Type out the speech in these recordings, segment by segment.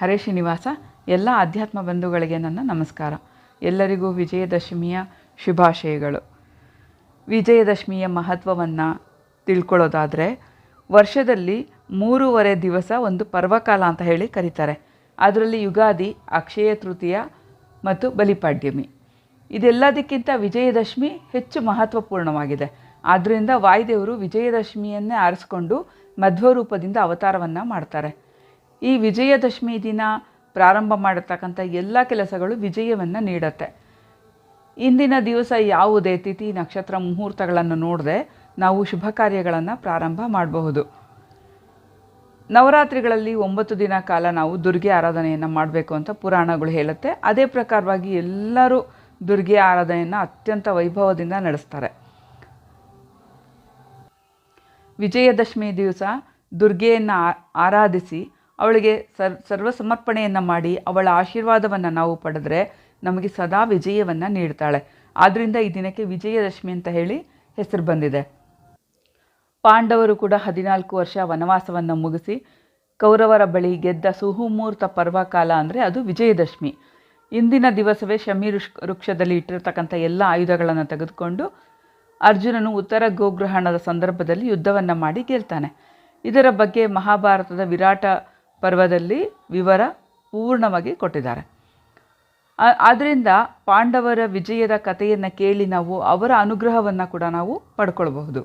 ಹರೇ ಶ್ರೀನಿವಾಸ, ಎಲ್ಲ ಅಧ್ಯಾತ್ಮ ಬಂಧುಗಳಿಗೆ ನನ್ನ ನಮಸ್ಕಾರ. ಎಲ್ಲರಿಗೂ ವಿಜಯದಶಮಿಯ ಶುಭಾಶಯಗಳು. ವಿಜಯದಶಮಿಯ ಮಹತ್ವವನ್ನು ತಿಳ್ಕೊಳ್ಳೋದಾದರೆ, ವರ್ಷದಲ್ಲಿ ಮೂರುವರೆ ದಿವಸ ಒಂದು ಪರ್ವಕಾಲ ಅಂತ ಹೇಳಿ ಕರೀತಾರೆ. ಅದರಲ್ಲಿ ಯುಗಾದಿ, ಅಕ್ಷಯ ತೃತೀಯ ಮತ್ತು ಬಲಿಪಾಡ್ಯಮಿ. ಇದೆಲ್ಲದಕ್ಕಿಂತ ವಿಜಯದಶಮಿ ಹೆಚ್ಚು ಮಹತ್ವಪೂರ್ಣವಾಗಿದೆ. ಆದ್ದರಿಂದ ವಾಯುದೇವರು ವಿಜಯದಶಮಿಯನ್ನೇ ಆರಿಸ್ಕೊಂಡು ಮಧ್ವ ರೂಪದಿಂದ ಅವತಾರವನ್ನು ಮಾಡ್ತಾರೆ. ಈ ವಿಜಯದಶಮಿ ದಿನ ಪ್ರಾರಂಭ ಮಾಡತಕ್ಕಂಥ ಎಲ್ಲ ಕೆಲಸಗಳು ವಿಜಯವನ್ನು ನೀಡುತ್ತೆ. ಇಂದಿನ ದಿವಸ ಯಾವುದೇ ತಿಥಿ, ನಕ್ಷತ್ರ ಮುಹೂರ್ತಗಳನ್ನು ನೋಡದೆ ನಾವು ಶುಭ ಕಾರ್ಯಗಳನ್ನು ಪ್ರಾರಂಭ ಮಾಡಬಹುದು. ನವರಾತ್ರಿಗಳಲ್ಲಿ ಒಂಬತ್ತು ದಿನ ಕಾಲ ನಾವು ದುರ್ಗೆ ಆರಾಧನೆಯನ್ನು ಮಾಡಬೇಕು ಅಂತ ಪುರಾಣಗಳು ಹೇಳುತ್ತೆ. ಅದೇ ಪ್ರಕಾರವಾಗಿ ಎಲ್ಲರೂ ದುರ್ಗೆ ಆರಾಧನೆಯನ್ನು ಅತ್ಯಂತ ವೈಭವದಿಂದ ನಡೆಸ್ತಾರೆ. ವಿಜಯದಶಮಿ ದಿವಸ ದುರ್ಗೆಯನ್ನು ಆರಾಧಿಸಿ ಅವಳಿಗೆ ಸರ್, ಸರ್ವ ಸಮರ್ಪಣೆಯನ್ನು ಮಾಡಿ ಅವಳ ಆಶೀರ್ವಾದವನ್ನು ನಾವು ಪಡೆದ್ರೆ ನಮಗೆ ಸದಾ ವಿಜಯವನ್ನು ನೀಡ್ತಾಳೆ. ಆದ್ದರಿಂದ ಈ ದಿನಕ್ಕೆ ವಿಜಯದಶಮಿ ಅಂತ ಹೇಳಿ ಹೆಸರು ಬಂದಿದೆ. ಪಾಂಡವರು ಕೂಡ ಹದಿನಾಲ್ಕು ವರ್ಷ ವನವಾಸವನ್ನು ಮುಗಿಸಿ ಕೌರವರ ಬಳಿ ಗೆದ್ದ ಸುಹುಮೂರ್ತ ಪರ್ವಕಾಲ ಅಂದರೆ ಅದು ವಿಜಯದಶಮಿ. ಇಂದಿನ ದಿವಸವೇ ಶಮಿ ಋಷ್ ವೃಕ್ಷದಲ್ಲಿ ಇಟ್ಟಿರತಕ್ಕಂಥ ಎಲ್ಲ ಆಯುಧಗಳನ್ನು ತೆಗೆದುಕೊಂಡು ಅರ್ಜುನನು ಉತ್ತರ ಗೋಗ್ರಹಣದ ಸಂದರ್ಭದಲ್ಲಿ ಯುದ್ಧವನ್ನು ಮಾಡಿ ಗೆಲ್ತಾನೆ. ಇದರ ಬಗ್ಗೆ ಮಹಾಭಾರತದ ವಿರಾಟ ಪರ್ವದಲ್ಲಿ ವಿವರ ಪೂರ್ಣವಾಗಿ ಕೊಟ್ಟಿದ್ದಾರೆ. ಆದ್ದರಿಂದ ಪಾಂಡವರ ವಿಜಯದ ಕಥೆಯನ್ನು ಕೇಳಿ ನಾವು ಅವರ ಅನುಗ್ರಹವನ್ನು ಕೂಡ ನಾವು ಪಡ್ಕೊಳ್ಬಹುದು.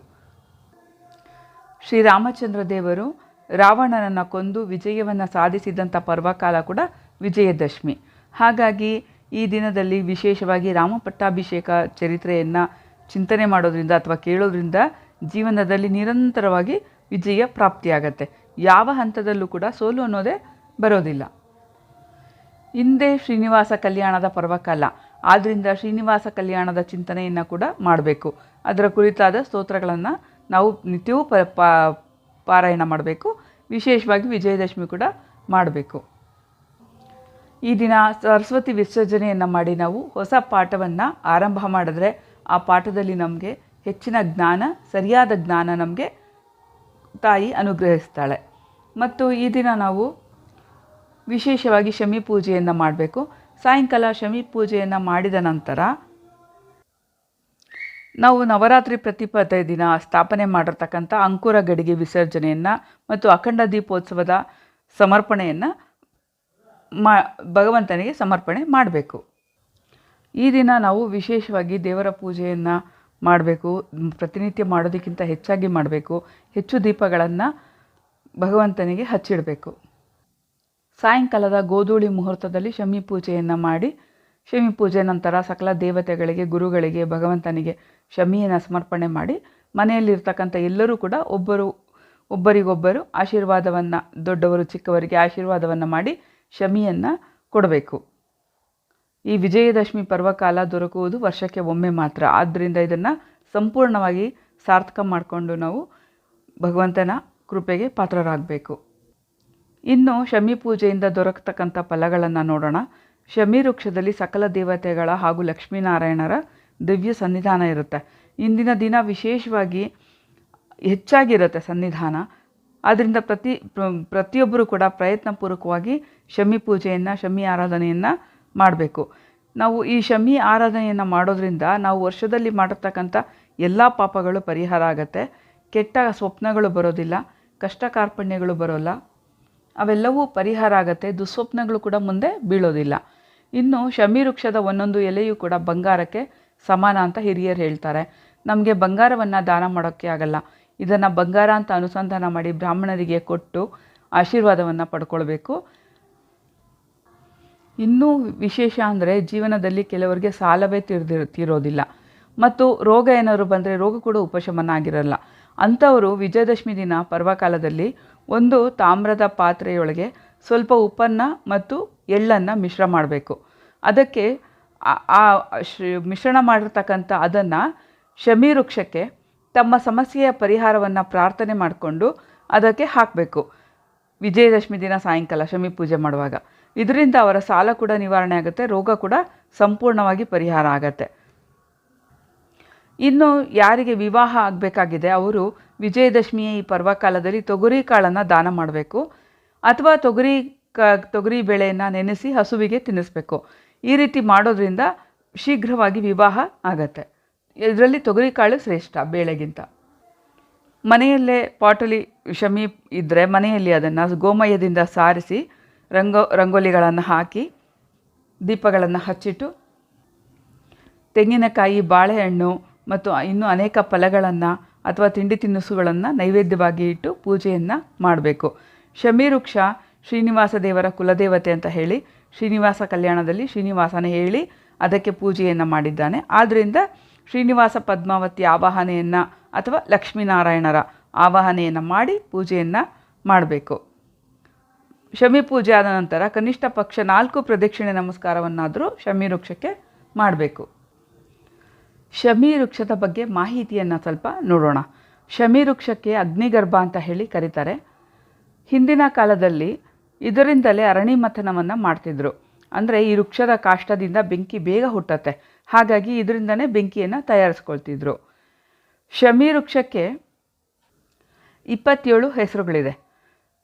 ಶ್ರೀರಾಮಚಂದ್ರ ದೇವರು ರಾವಣನನ್ನು ಕೊಂದು ವಿಜಯವನ್ನು ಸಾಧಿಸಿದಂಥ ಪರ್ವಕಾಲ ಕೂಡ ವಿಜಯದಶಮಿ. ಹಾಗಾಗಿ ಈ ದಿನದಲ್ಲಿ ವಿಶೇಷವಾಗಿ ರಾಮಪಟ್ಟಾಭಿಷೇಕ ಚರಿತ್ರೆಯನ್ನು ಚಿಂತನೆ ಮಾಡೋದ್ರಿಂದ ಅಥವಾ ಕೇಳೋದ್ರಿಂದ ಜೀವನದಲ್ಲಿ ನಿರಂತರವಾಗಿ ವಿಜಯ ಪ್ರಾಪ್ತಿಯಾಗತ್ತೆ. ಯಾವ ಹಂತದಲ್ಲೂ ಕೂಡ ಸೋಲು ಅನ್ನೋದೇ ಬರೋದಿಲ್ಲ. ಹಿಂದೆ ಶ್ರೀನಿವಾಸ ಕಲ್ಯಾಣದ ಪರ್ವಕಾಲ ಆದ್ದರಿಂದ ಶ್ರೀನಿವಾಸ ಕಲ್ಯಾಣದ ಚಿಂತನೆಯನ್ನು ಕೂಡ ಮಾಡಬೇಕು. ಅದರ ಕುರಿತಾದ ಸ್ತೋತ್ರಗಳನ್ನು ನಾವು ನಿತ್ಯವೂ ಪ, ಪಾರಾಯಣ ಮಾಡಬೇಕು. ವಿಶೇಷವಾಗಿ ವಿಜಯದಶಮಿ ಕೂಡ ಮಾಡಬೇಕು. ಈ ದಿನ ಸರಸ್ವತಿ ವಿಸರ್ಜನೆಯನ್ನು ಮಾಡಿ ನಾವು ಹೊಸ ಪಾಠವನ್ನು ಆರಂಭ ಮಾಡಿದ್ರೆ ಆ ಪಾಠದಲ್ಲಿ ನಮಗೆ ಹೆಚ್ಚಿನ ಜ್ಞಾನ, ಸರಿಯಾದ ಜ್ಞಾನ ನಮಗೆ ತಾಯಿ ಅನುಗ್ರಹಿಸ್ತಾಳೆ. ಮತ್ತು ಈ ದಿನ ನಾವು ವಿಶೇಷವಾಗಿ ಶಮಿ ಪೂಜೆಯನ್ನು ಮಾಡಬೇಕು. ಸಾಯಂಕಾಲ ಶಮಿ ಪೂಜೆಯನ್ನು ಮಾಡಿದ ನಂತರ ನಾವು ನವರಾತ್ರಿ ಪ್ರತಿಪದ ದಿನ ಸ್ಥಾಪನೆ ಮಾಡಿರ್ತಕ್ಕಂಥ ಅಂಕುರ ಗಡಿಗೆ ವಿಸರ್ಜನೆಯನ್ನು ಮತ್ತು ಅಖಂಡ ದೀಪೋತ್ಸವದ ಸಮರ್ಪಣೆಯನ್ನು ಮಾ, ಭಗವಂತನಿಗೆ ಸಮರ್ಪಣೆ ಮಾಡಬೇಕು. ಈ ದಿನ ನಾವು ವಿಶೇಷವಾಗಿ ದೇವರ ಪೂಜೆಯನ್ನು ಮಾಡಬೇಕು, ಪ್ರತಿನಿತ್ಯ ಮಾಡೋದಕ್ಕಿಂತ ಹೆಚ್ಚಾಗಿ ಮಾಡಬೇಕು. ಹೆಚ್ಚು ದೀಪಗಳನ್ನು ಭಗವಂತನಿಗೆ ಹಚ್ಚಿಡಬೇಕು. ಸಾಯಂಕಾಲದ ಗೋಧೂಳಿ ಮುಹೂರ್ತದಲ್ಲಿ ಶಮಿ ಪೂಜೆಯನ್ನು ಮಾಡಿ, ಶಮಿ ಪೂಜೆ ನಂತರ ಸಕಲ ದೇವತೆಗಳಿಗೆ, ಗುರುಗಳಿಗೆ, ಭಗವಂತನಿಗೆ ಶಮಿಯನ್ನು ಸಮರ್ಪಣೆ ಮಾಡಿ, ಮನೆಯಲ್ಲಿರ್ತಕ್ಕಂಥ ಎಲ್ಲರೂ ಕೂಡ ಒಬ್ಬರು, ಒಬ್ಬರಿಗೊಬ್ಬರು ಆಶೀರ್ವಾದವನ್ನು, ದೊಡ್ಡವರು, ಚಿಕ್ಕವರಿಗೆ ಆಶೀರ್ವಾದವನ್ನು ಮಾಡಿ ಶಮಿಯನ್ನು ಕೊಡಬೇಕು. ಈ ವಿಜಯದಶಮಿ ಪರ್ವಕಾಲ ದೊರಕುವುದು ವರ್ಷಕ್ಕೆ ಒಮ್ಮೆ ಮಾತ್ರ. ಆದ್ದರಿಂದ ಇದನ್ನು ಸಂಪೂರ್ಣವಾಗಿ ಸಾರ್ಥಕ ಮಾಡಿಕೊಂಡು ನಾವು ಭಗವಂತನ ಕೃಪೆಗೆ ಪಾತ್ರರಾಗಬೇಕು. ಇನ್ನು ಶಮಿ ಪೂಜೆಯಿಂದ ದೊರಕತಕ್ಕಂಥ ಫಲಗಳನ್ನು ನೋಡೋಣ. ಶಮಿ ವೃಕ್ಷದಲ್ಲಿ ಸಕಲ ದೇವತೆಗಳ ಹಾಗೂ ಲಕ್ಷ್ಮೀನಾರಾಯಣರ ದಿವ್ಯ ಸನ್ನಿಧಾನ ಇರುತ್ತೆ. ಇಂದಿನ ದಿನ ವಿಶೇಷವಾಗಿ ಹೆಚ್ಚಾಗಿರುತ್ತೆ ಸನ್ನಿಧಾನ. ಆದ್ದರಿಂದ ಪ್ರತಿ, ಪ್ರತಿಯೊಬ್ಬರು ಕೂಡ ಪ್ರಯತ್ನಪೂರ್ವಕವಾಗಿ ಶಮಿ ಪೂಜೆಯನ್ನು, ಶಮಿ ಆರಾಧನೆಯನ್ನು ಮಾಡಬೇಕು. ನಾವು ಈ ಶಮಿ ಆರಾಧನೆಯನ್ನು ಮಾಡೋದ್ರಿಂದ ನಾವು ವರ್ಷದಲ್ಲಿ ಮಾಡಿರ್ತಕ್ಕಂಥ ಎಲ್ಲ ಪಾಪಗಳು ಪರಿಹಾರ ಆಗುತ್ತೆ. ಕೆಟ್ಟ ಸ್ವಪ್ನಗಳು ಬರೋದಿಲ್ಲ. ಕಷ್ಟ ಕಾರ್ಪಣ್ಯಗಳು ಬರೋಲ್ಲ. ಅವೆಲ್ಲವೂ ಪರಿಹಾರ ಆಗುತ್ತೆ. ದುಸ್ವಪ್ನಗಳು ಕೂಡ ಮುಂದೆ ಬೀಳೋದಿಲ್ಲ. ಇನ್ನು ಶಮಿ ವೃಕ್ಷದ ಒಂದೊಂದು ಎಲೆಯೂ ಕೂಡ ಬಂಗಾರಕ್ಕೆ ಸಮಾನ ಅಂತ ಹಿರಿಯರು ಹೇಳ್ತಾರೆ. ನಮಗೆ ಬಂಗಾರವನ್ನು ದಾನ ಮಾಡೋಕ್ಕೆ ಆಗಲ್ಲ. ಇದನ್ನು ಬಂಗಾರ ಅಂತ ಅನುಸಂಧಾನ ಮಾಡಿ ಬ್ರಾಹ್ಮಣರಿಗೆ ಕೊಟ್ಟು ಆಶೀರ್ವಾದವನ್ನು ಪಡ್ಕೊಳ್ಬೇಕು. ಇನ್ನೂ ವಿಶೇಷ ಅಂದರೆ ಜೀವನದಲ್ಲಿ ಕೆಲವರಿಗೆ ಸಾಲವೇ ತೀರ್ದಿರ ತೀರೋದಿಲ್ಲ. ಮತ್ತು ರೋಗ ಏನಾದ್ರು ಬಂದರೆ ರೋಗ ಕೂಡ ಉಪಶಮನ ಆಗಿರಲ್ಲ. ಅಂಥವರು ವಿಜಯದಶಮಿ ದಿನ ಪರ್ವಕಾಲದಲ್ಲಿ ಒಂದು ತಾಮ್ರದ ಪಾತ್ರೆಯೊಳಗೆ ಸ್ವಲ್ಪ ಉಪ್ಪನ್ನು ಮತ್ತು ಎಳ್ಳನ್ನು ಮಿಶ್ರ ಮಾಡಬೇಕು. ಅದಕ್ಕೆ ಆ ಮಿಶ್ರಣ ಮಾಡಿರ್ತಕ್ಕಂಥ ಅದನ್ನು ಶಮಿ ವೃಕ್ಷಕ್ಕೆ ತಮ್ಮ ಸಮಸ್ಯೆಯ ಪರಿಹಾರವನ್ನು ಪ್ರಾರ್ಥನೆ ಮಾಡಿಕೊಂಡು ಅದಕ್ಕೆ ಹಾಕಬೇಕು. ವಿಜಯದಶಮಿ ದಿನ ಸಾಯಂಕಾಲ ಶಮಿ ಪೂಜೆ ಮಾಡುವಾಗ. ಇದರಿಂದ ಅವರ ಸಾಲ ಕೂಡ ನಿವಾರಣೆ ಆಗುತ್ತೆ, ರೋಗ ಕೂಡ ಸಂಪೂರ್ಣವಾಗಿ ಪರಿಹಾರ ಆಗತ್ತೆ. ಇನ್ನು ಯಾರಿಗೆ ವಿವಾಹ ಆಗಬೇಕಾಗಿದೆ, ಅವರು ವಿಜಯದಶಮಿಯ ಈ ಪರ್ವಕಾಲದಲ್ಲಿ ತೊಗರಿ ಕಾಳನ್ನು ದಾನ ಮಾಡಬೇಕು ಅಥವಾ ತೊಗರಿ ಕ, ತೊಗರಿ ಬೇಳೆಯನ್ನು ನೆನೆಸಿ ಹಸುವಿಗೆ ತಿನ್ನಿಸ್ಬೇಕು. ಈ ರೀತಿ ಮಾಡೋದ್ರಿಂದ ಶೀಘ್ರವಾಗಿ ವಿವಾಹ ಆಗತ್ತೆ. ಇದರಲ್ಲಿ ತೊಗರಿ ಕಾಳು ಶ್ರೇಷ್ಠ ಬೇಳೆಗಿಂತ. ಮನೆಯಲ್ಲೇ ಪಾಟಲಿ ಶಮಿ ಇದ್ದರೆ ಮನೆಯಲ್ಲಿ ಅದನ್ನು ಗೋಮಯದಿಂದ ಸಾರಿಸಿ ರಂಗೋ, ರಂಗೋಲಿಗಳನ್ನು ಹಾಕಿ ದೀಪಗಳನ್ನು ಹಚ್ಚಿಟ್ಟು ತೆಂಗಿನಕಾಯಿ, ಬಾಳೆಹಣ್ಣು ಮತ್ತು ಇನ್ನೂ ಅನೇಕ ಫಲಗಳನ್ನು ಅಥವಾ ತಿಂಡಿ ತಿನಿಸುಗಳನ್ನು ನೈವೇದ್ಯವಾಗಿ ಇಟ್ಟು ಪೂಜೆಯನ್ನು ಮಾಡಬೇಕು. ಶಮಿ ವೃಕ್ಷ ಶ್ರೀನಿವಾಸ ದೇವರ ಕುಲದೇವತೆ ಅಂತ ಹೇಳಿ, ಶ್ರೀನಿವಾಸ ಕಲ್ಯಾಣದಲ್ಲಿ ಶ್ರೀನಿವಾಸನ ಹೇಳಿ ಅದಕ್ಕೆ ಪೂಜೆಯನ್ನು ಮಾಡಿದ್ದಾನೆ. ಆದ್ದರಿಂದ ಶ್ರೀನಿವಾಸ ಪದ್ಮಾವತಿ ಆವಾಹನೆಯನ್ನು ಅಥವಾ ಲಕ್ಷ್ಮೀನಾರಾಯಣರ ಆವಾಹನೆಯನ್ನು ಮಾಡಿ ಪೂಜೆಯನ್ನು ಮಾಡಬೇಕು. ಶಮಿ ಪೂಜೆ ಆದ ನಂತರ ಕನಿಷ್ಠ ಪಕ್ಷ ನಾಲ್ಕು ಪ್ರದಕ್ಷಿಣೆ ನಮಸ್ಕಾರವನ್ನಾದರೂ ಶಮಿ ವೃಕ್ಷಕ್ಕೆ ಮಾಡಬೇಕು. ಶಮಿ ವೃಕ್ಷದ ಬಗ್ಗೆ ಮಾಹಿತಿಯನ್ನು ಸ್ವಲ್ಪ ನೋಡೋಣ. ಶಮಿ ವೃಕ್ಷಕ್ಕೆ ಅಗ್ನಿಗರ್ಭ ಅಂತ ಹೇಳಿ ಕರೀತಾರೆ. ಹಿಂದಿನ ಕಾಲದಲ್ಲಿ ಇದರಿಂದಲೇ ಅರಣಿ ಮಥನವನ್ನು ಮಾಡ್ತಿದ್ರು. ಅಂದರೆ ಈ ವೃಕ್ಷದ ಕಾಷ್ಟದಿಂದ ಬೆಂಕಿ ಬೇಗ ಹುಟ್ಟತ್ತೆ. ಹಾಗಾಗಿ ಇದರಿಂದನೇ ಬೆಂಕಿಯನ್ನು ತಯಾರಿಸ್ಕೊಳ್ತಿದ್ರು. ಶಮಿ ವೃಕ್ಷಕ್ಕೆ ಇಪ್ಪತ್ತೇಳು ಹೆಸರುಗಳಿದೆ.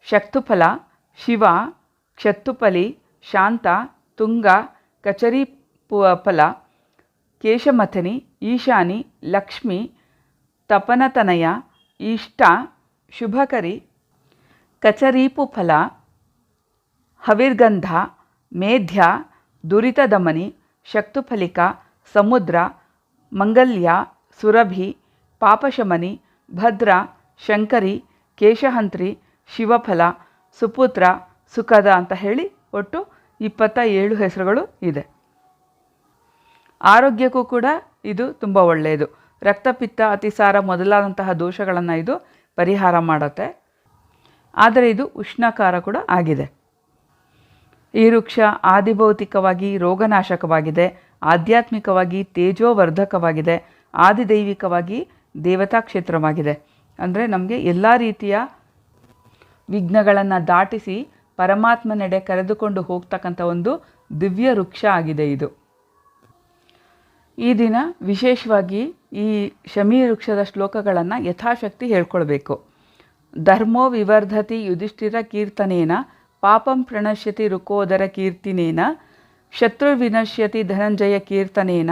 ಶಕ್ತುಫಲ, ಶಿವ ಕ್ಷತ್ತುಪಲಿ ಶಾಂತ, ತುಂಗ ಕಚರಿ ಫಲ ಕೇಶಮಥನಿ, ಈಶಾನಿ, ಲಕ್ಷ್ಮಿ, ತಪನತನಯ, ಇಷ್ಟ, ಶುಭಕರಿ, ಕಚರೀಪುಫಲ, ಹವಿರ್ಗಂಧ, ಮೇಧ್ಯ, ದುರಿತದಮನಿ, ಶಕ್ತುಫಲಿಕ, ಸಮುದ್ರ, ಮಂಗಲ್ಯ, ಸುರಭಿ, ಪಾಪಶಮನಿ, ಭದ್ರ, ಶಂಕರಿ, ಕೇಶಹಂತ್ರಿ, ಶಿವಫಲ, ಸುಪುತ್ರ ಸುಖದ ಅಂತ ಹೇಳಿ ಒಟ್ಟು ಇಪ್ಪತ್ತ ಏಳು ಹೆಸರುಗಳು ಇದೆ. ಆರೋಗ್ಯಕ್ಕೂ ಕೂಡ ಇದು ತುಂಬ ಒಳ್ಳೆಯದು ರಕ್ತಪಿತ್ತ, ಅತಿಸಾರ ಮೊದಲಾದಂತಹ ದೋಷಗಳನ್ನು ಇದು ಪರಿಹಾರ ಮಾಡುತ್ತೆ. ಆದರೆ ಇದು ಉಷ್ಣಕಾರ ಕೂಡ ಆಗಿದೆ. ಈ ವೃಕ್ಷ ಆದಿಭೌತಿಕವಾಗಿ ರೋಗನಾಶಕವಾಗಿದೆ, ಆಧ್ಯಾತ್ಮಿಕವಾಗಿ ತೇಜೋವರ್ಧಕವಾಗಿದೆ, ಆದಿದೈವಿಕವಾಗಿ ದೇವತಾ ಕ್ಷೇತ್ರವಾಗಿದೆ. ಅಂದರೆ ನಮಗೆ ಎಲ್ಲ ರೀತಿಯ ವಿಘ್ನಗಳನ್ನು ದಾಟಿಸಿ ಪರಮಾತ್ಮನೆಡೆ ಕರೆದುಕೊಂಡು ಹೋಗ್ತಕ್ಕಂಥ ಒಂದು ದಿವ್ಯ ವೃಕ್ಷ ಆಗಿದೆ ಇದು. ಈ ದಿನ ವಿಶೇಷವಾಗಿ ಈ ಶಮಿ ವೃಕ್ಷದ ಶ್ಲೋಕಗಳನ್ನು ಯಥಾಶಕ್ತಿ ಹೇಳ್ಕೊಳ್ಬೇಕು. ಧರ್ಮೋ ವಿವರ್ಧತಿ ಯುಧಿಷ್ಠಿರ ಕೀರ್ತನೇನ, ಪಾಪಂ ಪ್ರಣಶ್ಯತಿ ರುಕೋದರ ಕೀರ್ತಿನೇನ ಶತ್ರುವಿನಶ್ಯತಿ ಧನಂಜಯ ಕೀರ್ತನೇನ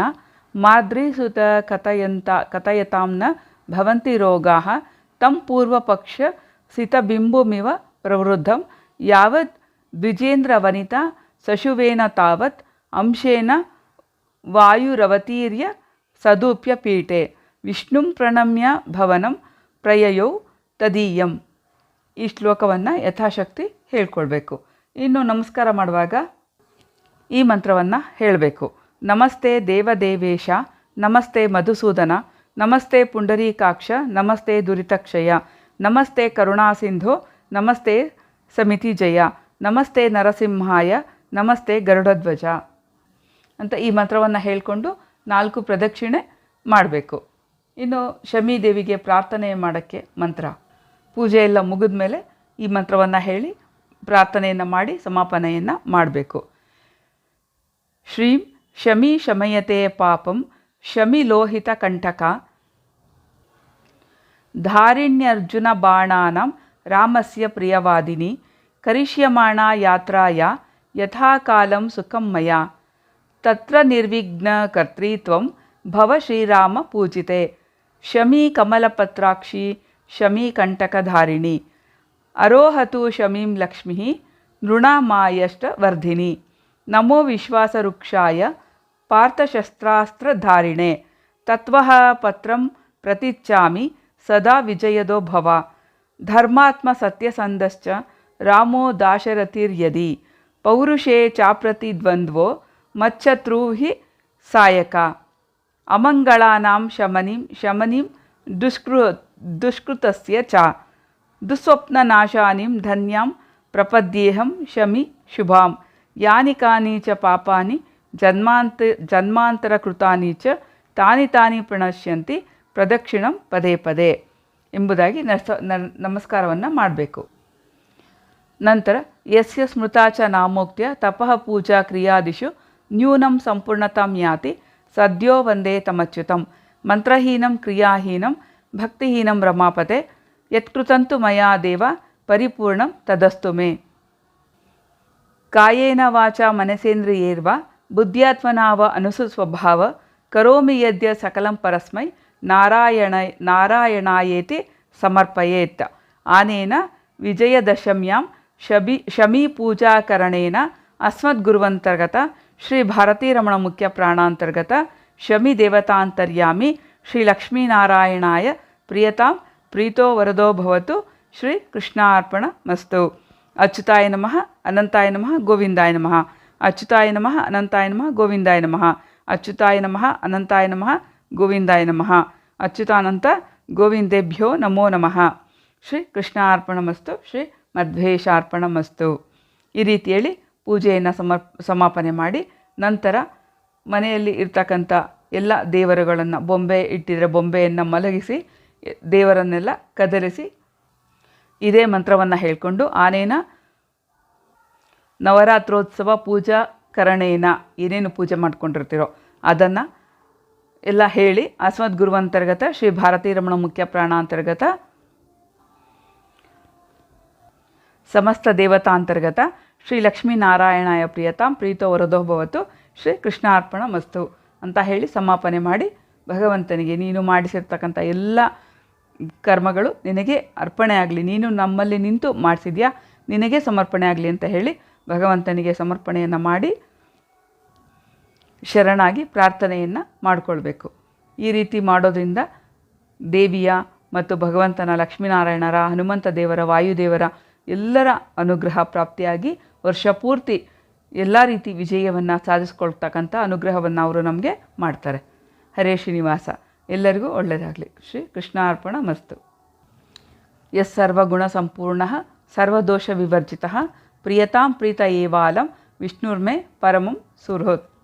ಮಾದ್ರೀಸುತ ಕಥಯಂತ ಕಥಯತಾಂನ ಭವಂತಿ ರೋಗಾ ತಂ ಪೂರ್ವಪಕ್ಷ ಸಿತಬಿಂಬುಮಿವ ಪ್ರವೃದ್ಧಂ, ಯಾವತ್ ದ್ವಿಜೇಂದ್ರ ವನಿತಾ ಸಶುವೇನ ತಾವತ್, ಅಂಶೇನ ವಾಯುರವತೀರ್ಯ ಸದೂಪ್ಯ ಪೀಠೆ. ವಿಷ್ಣುಂ ಪ್ರಣಮ್ಯ ಭವನಂ ಪ್ರಯಯೌ ತದೀಯಂ. ಈ ಶ್ಲೋಕವನ್ನು ಯಥಾಶಕ್ತಿ ಹೇಳ್ಕೊಳ್ಬೇಕು. ಇನ್ನು ನಮಸ್ಕಾರ ಮಾಡುವಾಗ ಈ ಮಂತ್ರವನ್ನು ಹೇಳಬೇಕು. ನಮಸ್ತೆ ದೇವದೇವೇಶ, ನಮಸ್ತೆ ಮಧುಸೂದನ, ನಮಸ್ತೆ ಪುಂಡರೀಕಾಕ್ಷ, ನಮಸ್ತೆ ದುರಿತಕ್ಷಯ, ನಮಸ್ತೆ ಕರುಣಾಸಿಂಧು, ನಮಸ್ತೆ ಸಮಿತಿ ಜಯ ನಮಸ್ತೆ ನರಸಿಂಹಾಯ, ನಮಸ್ತೆ ಗರುಡಧ್ವಜ. ಅಂತ ಈ ಮಂತ್ರವನ್ನು ಹೇಳಿಕೊಂಡು ನಾಲ್ಕು ಪ್ರದಕ್ಷಿಣೆ ಮಾಡಬೇಕು. ಇನ್ನು ಶಮಿ ದೇವಿಗೆ ಪ್ರಾರ್ಥನೆ ಮಾಡೋಕ್ಕೆ ಮಂತ್ರ. ಪೂಜೆ ಎಲ್ಲ ಮುಗಿದ ಮೇಲೆ ಈ ಮಂತ್ರವನ್ನು ಹೇಳಿ ಪ್ರಾರ್ಥನೆಯನ್ನು ಮಾಡಿ ಸಮಾಪನೆಯನ್ನು ಮಾಡಬೇಕು. ಶ್ರೀಂ ಶಮಿ ಶಮಯತೆ ಪಾಪಂ ಶಮಿ ಲೋಹಿತ ಕಂಟಕ ಧಾರಿಣ್ಯರ್ಜುನ ಬಾಣಾನಂ ರಾಮಸ್ಯ ಪ್ರಿಯವಾದಿನಿ ಕರಿಷ್ಯಮಾಣ ಯಾತ್ರಾಯ ಯಥಾಕಾಲಂ ಸುಖಮ್ಮಯ ಮಯ. ತತ್ರ ನಿರ್ವಿಘ್ನ ಕರ್ತೃತ್ವಂ ಭವ ಶ್ರೀರಾಮ ಪೂಜಿತೆ. ಶಮಿ ಕಮಲಪತ್ರಾಕ್ಷಿ, ಶಮಿ ಕಂಟಕಧಾರಿಣಿ. ಅರೋಹತು ಶಮೀಂ ಲಕ್ಷ್ಮೀ ನೃಣಾಮಾಯಷ್ಟ ವರ್ಧಿನಿ. ನಮೋ ವಿಶ್ವಾಸವೃಕ್ಷಾಯ ಪಾರ್ಥಶಸ್ತ್ರಾಸ್ತ್ರಧಾರಿಣೆ. ತತ್ವಃ ಪತ್ರಂ ಪ್ರತಿಚ್ಚಾಮಿ ಸದಾ ವಿಜಯದೋ ಭವ. ಧರ್ಮಾತ್ಮ ಸತ್ಯಸಂಧಶ್ಚ, ರಾಮೋ ದಾಶರಥಿರ್ಯದಿ. ಪೌರುಷೇ ಚಾಪ್ರತಿದ್ವಂದ್ವೋ ಮಚ್ಚತ್ರೂ ಹಿ ಸಾಯಕ. ಅಮಂಗಳಾನಾಂ ಶಮನಿಂ ಶಮನಿಂ ದುಷ್ಕೃ, ದುಷ್ಕೃತಸ್ಯ ಚ. ದುಸ್ವಪ್ನನಾಶಾನಿಂ ಧನ್ಯಾಂ ಪ್ರಪದ್ಯೇಹಂ ಶಮಿ ಶುಭಾಂ. ಯಾನಿ ಕಾನಿ ಚ ಪಾಪಾನಿ, ಜನ್ಮಾಂತ, ಜನ್ಮಾಂತರ ಕೃತಾನಿ ಚ ತಾನಿ ತಾನಿ ಪ್ರಣಶ್ಯಂತಿ ಪ್ರದಕ್ಷಿಣಂ ಪದೇ ಪದೇ ಎಂಬುದಾಗಿ ನಮಸ್ಕಾರವನ್ನು ಮಾಡಬೇಕು. ನಂತರ ಯಸ್ಯ ಸ್ಮೃತಾ ಚ ನಾಮೋಕ್ತ್ಯ ತಪಃ ಪೂಜಾ ಕ್ರಿಯಾದಿಷು ನ್ಯೂನಂ ಸಂಪೂರ್ಣತಾಂ ಯಾತಿ ಸದ್ಯೋ ವಂದೇ ತಮಚ್ಯುತಂ ಮಂತ್ರಹೀನಂ ಕ್ರಿಯಾಹೀನಂ ಭಕ್ತಿಹೀನಂ ರಮಾಪತೆ ಯತ್ಕೃತಂತು ಮಯಾ ದೇವ ಪರಿಪೂರ್ಣಂ ತದಸ್ತು ಮೇ ಕಾಯೇನ ವಾಚ ಮನಸೇಂದ್ರಿಯೇರ್ವ ಬುದ್ಧ್ಯಾತ್ಮನಾವ ಅನುಸು ಸ್ವಭಾವ ಕರೋಮಿ ಯದ್ಯ ಸಕಲಂ ಪರಸ್ಮೈ ನಾರಾಯಣ ನಾರಾಯಣಾಯೇತಿ ಸಮರ್ಪಯೇತ್ ಆನೇನ ವಿಜಯದಶಮ್ಯಾಂ ಶಬಿ ಶಮೀ ಪೂಜಾಕರಣೇನ ಅಸ್ಮದ್ಗುರುವಂತರ್ಗತ ಶ್ರೀ ಭಾರತೀರಮಣ ಮುಖ್ಯ ಪ್ರಾಣಾಂತರ್ಗತ ಶಮಿ ದೇವತಾಂತರ್ಯಾಮಿ ಶ್ರೀ ಲಕ್ಷ್ಮೀನಾರಾಯಣಾಯ ಪ್ರಿಯತಾಂ ಪ್ರೀತೋ ವರದೋ ಭವತು ಶ್ರೀ ಕೃಷ್ಣಾರ್ಪಣ ಮಸ್ತು. ಅಚ್ಯುತಾಯ ನಮಃ, ಅನಂತಾಯ ನಮಃ, ಗೋವಿಂದಾಯ ನಮಃ. ಅಚ್ಯುತಾಯ ನಮಃ, ಅನಂತಾಯ ನಮಃ, ಗೋವಿಂದಾಯ ನಮಃ. ಅಚ್ಯುತಾಯ ನಮಃ, ಅನಂತಾಯ ನಮಃ, ಗೋವಿಂದಾಯ ನಮಃ. ಅಚ್ಯುತಾನಂತ ಗೋವಿಂದೇಭ್ಯೋ ನಮೋ ನಮಃ. ಶ್ರೀ ಕೃಷ್ಣಾರ್ಪಣಮಸ್ತು ಶ್ರೀ ಮಧ್ವೇಶಾರ್ಪಣಮಸ್ತು ಈ ರೀತಿಯಲ್ಲಿ ಪೂಜೆಯನ್ನು ಸಮರ್ ಸಮಾಪನೆ ಮಾಡಿ ನಂತರ ಮನೆಯಲ್ಲಿ ಇರ್ತಕ್ಕಂಥ ಎಲ್ಲ ದೇವರುಗಳನ್ನು ಬೊಂಬೆ ಇಟ್ಟಿದ್ರೆ ಬೊಂಬೆಯನ್ನು ಮಲಗಿಸಿ, ದೇವರನ್ನೆಲ್ಲ ಕದರಿಸಿ ಇದೇ ಮಂತ್ರವನ್ನು ಹೇಳಿಕೊಂಡು ಆನೇನ ನವರಾತ್ರೋತ್ಸವ ಪೂಜಾ ಕರಣೇನ ಏನೇನು ಪೂಜೆ ಮಾಡ್ಕೊಂಡಿರ್ತೀರೋ ಅದನ್ನು ಎಲ್ಲ ಹೇಳಿ ಅಸ್ಮದ್ ಗುರುವಂತರ್ಗತ ಶ್ರೀ ಭಾರತೀ ರಮಣ ಮುಖ್ಯ ಪ್ರಾಣ ಅಂತರ್ಗತ ಸಮಸ್ತ ದೇವತಾಂತರ್ಗತ ಶ್ರೀ ಲಕ್ಷ್ಮೀನಾರಾಯಣಾಯ ಪ್ರಿಯತಾಂ ಪ್ರೀತೋ ವರದೋ ಶ್ರೀ ಕೃಷ್ಣಾರ್ಪಣ ಮಸ್ತು ಅಂತ ಹೇಳಿ ಸಮಾಪನೆ ಮಾಡಿ ಭಗವಂತನಿಗೆ ನೀನು ಮಾಡಿಸಿರ್ತಕ್ಕಂಥ ಎಲ್ಲ ಕರ್ಮಗಳು ನಿನಗೆ ಅರ್ಪಣೆ ಆಗಲಿ. ನೀನು ನಮ್ಮಲ್ಲಿ ನಿಂತು ಮಾಡಿಸಿದ್ಯಾ? ನಿನಗೆ ಸಮರ್ಪಣೆ ಆಗಲಿ ಅಂತ ಹೇಳಿ ಭಗವಂತನಿಗೆ ಸಮರ್ಪಣೆಯನ್ನು ಮಾಡಿ ಶರಣಾಗಿ ಪ್ರಾರ್ಥನೆಯನ್ನು ಮಾಡಿಕೊಳ್ಬೇಕು. ಈ ರೀತಿ ಮಾಡೋದ್ರಿಂದ ದೇವಿಯ ಮತ್ತು ಭಗವಂತನ ಲಕ್ಷ್ಮೀನಾರಾಯಣರ, ಹನುಮಂತ ದೇವರ, ವಾಯುದೇವರ ಎಲ್ಲರ ಅನುಗ್ರಹ ಪ್ರಾಪ್ತಿಯಾಗಿ ವರ್ಷ ಪೂರ್ತಿ ಎಲ್ಲ ರೀತಿ ವಿಜಯವನ್ನು ಸಾಧಿಸ್ಕೊಳ್ತಕ್ಕಂಥ ಅನುಗ್ರಹವನ್ನು ಅವರು ನಮಗೆ ಮಾಡ್ತಾರೆ. ಹರೇ ಶ್ರೀನಿವಾಸ. ಎಲ್ಲರಿಗೂ ಒಳ್ಳೆಯದಾಗಲಿ ಶ್ರೀ ಕೃಷ್ಣಾರ್ಪಣ ಮಸ್ತು. ಎಸ್ ಸರ್ವಗುಣ ಸಂಪೂರ್ಣ ಸರ್ವದೋಷ ವಿವರ್ಜಿತ, ಪ್ರಿಯತಾಂ ಪ್ರೀತ ಏವಾಲಂ, ವಿಷ್ಣುರ್ಮೆ ಪರಮಂ ಸುಹೃತ್